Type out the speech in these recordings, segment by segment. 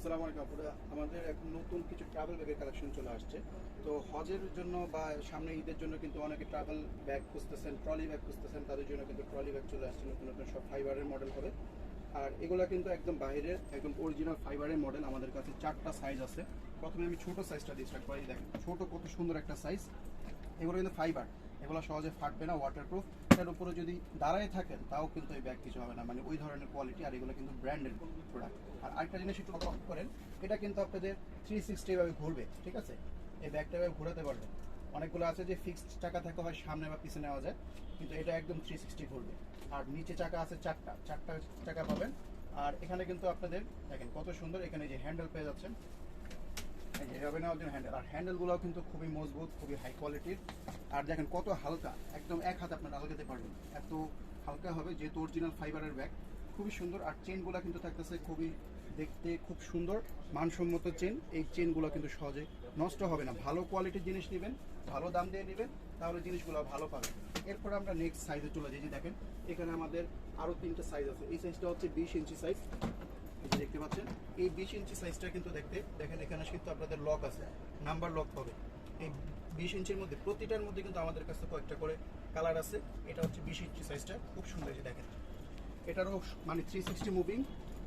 আসসালামু আলাইকুম আপুরা। আমাদের এখন নতুন কিছু ট্রাভেল ব্যাগের কালেকশন চলে আসছে। তো হজের জন্য বা সামনে ঈদের জন্য কিন্তু অনেকে ট্রাভেল ব্যাগ খুঁজতেছেন ট্রলি ব্যাগ খুঁজতেছেন, তাদের জন্য কিন্তু ট্রলি ব্যাগ চলে আসছে নতুন নতুন সব ফাইবারের মডেল হবে আর এগুলো কিন্তু একদম বাইরের, একদম অরিজিনাল ফাইবারের মডেল আমাদের কাছে চারটা সাইজ আছে। প্রথমে আমি ছোট সাইজটা দিয়ে স্টার্ট করি দেখেন। ছোট কত সুন্দর একটা সাইজ এগুলো কিন্তু ফাইবার এগুলো সহজে ফাটবে না ওয়াটারপ্রুফ এটার উপরে যদি দাঁড়ায় থাকেন, তাও কিন্তু এই ব্যাগ কিছু হবে না। মানে ওই ধরনের কোয়ালিটি আর এগুলো কিন্তু ব্র্যান্ডেড প্রোডাক্ট আর আরেকটা জিনিস একটু লক্ষ্য করেন, এটা কিন্তু আপনাদের থ্রি সিক্সটি ভাবে ঘুরবে, ঠিক আছে? এই ব্যাগটা এভাবে ঘোরাতে পারবেন। অনেকগুলো আছে যে ফিক্সড চাকা থাকে, হয় সামনে বা পিছনে নেওয়া যায়, কিন্তু এটা একদম থ্রি সিক্সটি ঘুরবে। আর নিচে চাকা আছে চারটা চারটা চাকা পাবেন। আর এখানে কিন্তু আপনাদের, দেখেন কত সুন্দর, এখানে যে হ্যান্ডেল পেয়ে যাচ্ছেন এই যে জন্য হ্যান্ডেল আর হ্যান্ডেলগুলো কিন্তু খুবই মজবুত, খুবই হাই কোয়ালিটির আর দেখেন কত হালকা, একদম এক হাতে আপনারা আলগাতে পারবেন। এত হালকা হবে, যেহেতু অরিজিনাল ফাইবারের ব্যাগ খুবই সুন্দর। আর চেনগুলো কিন্তু থাকতেছে খুবই দেখতে খুব সুন্দর, মানসম্মত চেন এই চেনগুলো কিন্তু সহজে নষ্ট হবে না। ভালো কোয়ালিটির জিনিস নেবেন, ভালো দাম দিয়ে নেবেন, তাহলে জিনিসগুলো ভালো পাবেন। এরপর আমরা নেক্সট সাইজে চলে যাই। যে দেখেন, এখানে আমাদের আরও তিনটে সাইজ আছে। এই সাইজটা হচ্ছে বিশ ইঞ্চি সাইজ দেখতে পাচ্ছেন? এই বিশ ইঞ্চি সাইজটা কিন্তু দেখতে, দেখেন এখানে কিন্তু আপনাদের লক আছে নাম্বার লক হবে এই বিশ ইঞ্চির মধ্যে, প্রতিটার মধ্যে কিন্তু আমাদের কাছে কয়েকটা করে কালার আছে। এটা হচ্ছে বিশ ইঞ্চি সাইজটা খুব সুন্দর যে দেখেন। এটারও মানে থ্রি সিক্সটি মুভিং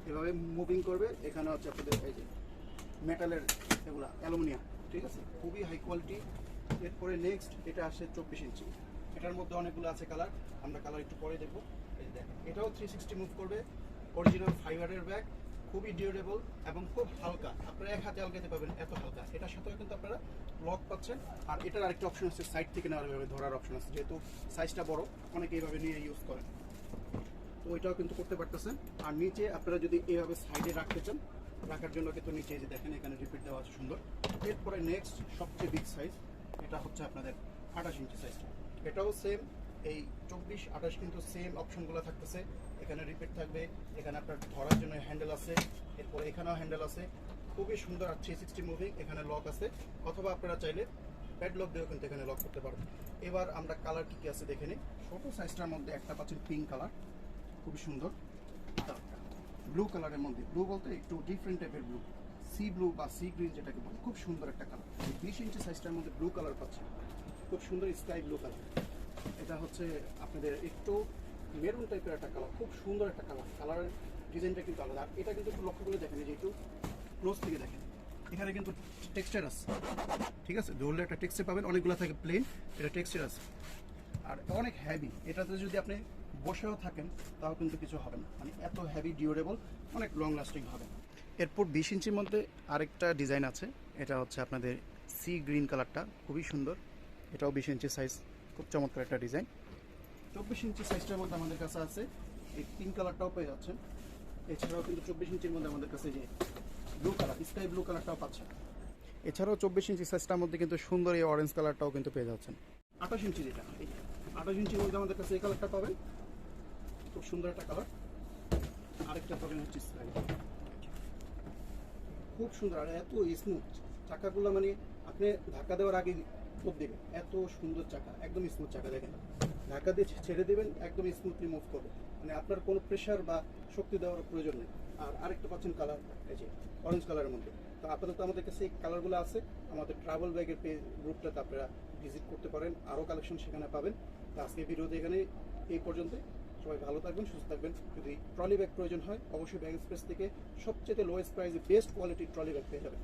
এভাবে মুভিং করবে। এখানে হচ্ছে আপনাদের এই যে মেটালের এগুলা অ্যালুমিনিয়াম ঠিক আছে? খুবই হাই কোয়ালিটি এরপরে নেক্সট এটা আসে চব্বিশ ইঞ্চি। এটার মধ্যে অনেকগুলো আছে কালার আমরা কালার একটু পরে দেখব। এই এটাও থ্রি সিক্সটি মুভ করবে। অরিজিনাল ফাইবারের ব্যাগ খুবই ডিউরেবল এবং খুব হালকা। আপনারা এক হাতে আলগাতে পাবেন এত হালকা। এটার সাথেও কিন্তু আপনারা লক পাচ্ছেন। আর এটার আরেকটা অপশন আছে সাইড থেকে নেওয়ার এভাবে ধরার অপশন আছে। যেহেতু সাইজটা বড়, অনেকে এইভাবে নিয়ে ইউজ করেন। তো ওইটাও কিন্তু করতে পারতেছেন। আর নিচে আপনারা যদি এইভাবে সাইডে রাখতে চান, রাখার জন্য কিন্তু নিচে যে দেখেন, এখানে রিপিট দেওয়া আছে সুন্দর। এরপরে নেক্সট সবচেয়ে বিগ সাইজ এটা হচ্ছে আপনাদের আঠাশ ইঞ্চি সাইজটা এটাও সেম এই চব্বিশ, আঠাশ কিন্তু সেম অপশনগুলো থাকতেছে। এখানে রিপিট থাকবে, এখানে আপনার ধরার জন্য হ্যান্ডেল আছে, এরপরে এখানেও হ্যান্ডেল আছে। খুবই সুন্দর আর থ্রি সিক্সটি মুভিং এখানে লক আছে। অথবা আপনারা চাইলে প্যাড লক দিয়েও কিন্তু এখানে লক করতে পারবেন এবার আমরা কালার কী কী আছে দেখে নিই। ছোটো সাইজটার মধ্যে একটা পাচ্ছেন পিঙ্ক কালার খুবই সুন্দর। ব্লু কালারের মধ্যে। ব্লু বলতে একটু ডিফারেন্ট টাইপের ব্লু সি ব্লু বা সি গ্রিন যেটাকে বলে, খুব সুন্দর একটা কালার বিশ ইঞ্চি সাইজটার মধ্যে ব্লু কালার পাচ্ছেন। খুব সুন্দর স্কাই ব্লু কালার এটা হচ্ছে আপনাদের একটু মেরুন টাইপের একটা কালার খুব সুন্দর একটা কালার কালারের ডিজাইনটা কিন্তু আলাদা। এটা কিন্তু একটু লক্ষ্য করে দেখেন যে একটু ক্লোজ থেকে দেখেন। এখানে কিন্তু টেক্সচার আছে। ঠিক আছে? ধরলে একটা টেক্সচার পাবেন, অনেকগুলো থাকে প্লেন এটা টেক্সচার আছে। আর অনেক হ্যাভি এটাতে যদি আপনি বসেও থাকেন, তাও কিন্তু কিছু হবে না। মানে এত হ্যাভি ডিউরেবল অনেক লং লাস্টিং হবে। এরপর বিশ ইঞ্চির মধ্যে আরেকটা ডিজাইন আছে। এটা হচ্ছে আপনাদের সি গ্রিন কালারটা খুবই সুন্দর। এটাও বিশ ইঞ্চি সাইজ খুব চমৎকার একটা ডিজাইন। চব্বিশ ইঞ্চি সাইজটার মধ্যে আমাদের কাছে আছে। এই পিঙ্ক কালারটাও পেয়ে যাচ্ছেন। এছাড়াও কিন্তু চব্বিশ ইঞ্চির মধ্যে আমাদের কাছে যে ব্লু কালার স্কাই ব্লু কালারটাও পাচ্ছেন। এছাড়াও চব্বিশ ইঞ্চি সাইজটার মধ্যে কিন্তু সুন্দর এই অরেঞ্জ কালারটাও কিন্তু পেয়ে যাচ্ছেন। আঠাশ ইঞ্চি যেটা আঠাশ ইঞ্চির মধ্যে আমাদের কাছে এই কালারটা পাবেন। খুব সুন্দর একটা কালার আরেকটা পাবেন হচ্ছে স্কাই খুব সুন্দর আর এত স্মুথ চাকাগুলো মানে আপনি ধাক্কা দেওয়ার আগে মুভ দেবেন। এত সুন্দর চাকা, একদম স্মুথ চাকা দেখেন। ধাক্কা দিয়ে ছেড়ে দেবেন, একদম স্মুথলি মুভ করবে মানে আপনার কোনো প্রেশার বা শক্তি দেওয়ার প্রয়োজন নেই। আর আরেকটা পাচ্ছেন কালার এই যে অরেঞ্জ কালারের মধ্যে। তো আপাতত আমাদের কাছে এই কালারগুলো আছে। আমাদের ট্রাভেল ব্যাগের পেজ গ্রুপটাতে আপনারা ভিজিট করতে পারেন। আরও কালেকশন সেখানে পাবেন। তো আজকে ভিডিওতে এখানে এই পর্যন্ত সবাই ভালো থাকবেন, সুস্থ থাকবেন। যদি ট্রলি ব্যাগ প্রয়োজন হয়, অবশ্যই ব্যাগ এক্সপ্রেস থেকে সবচেয়ে লোয়েস্ট প্রাইসে বেস্ট কোয়ালিটির ট্রলি ব্যাগ পেয়ে যাবেন।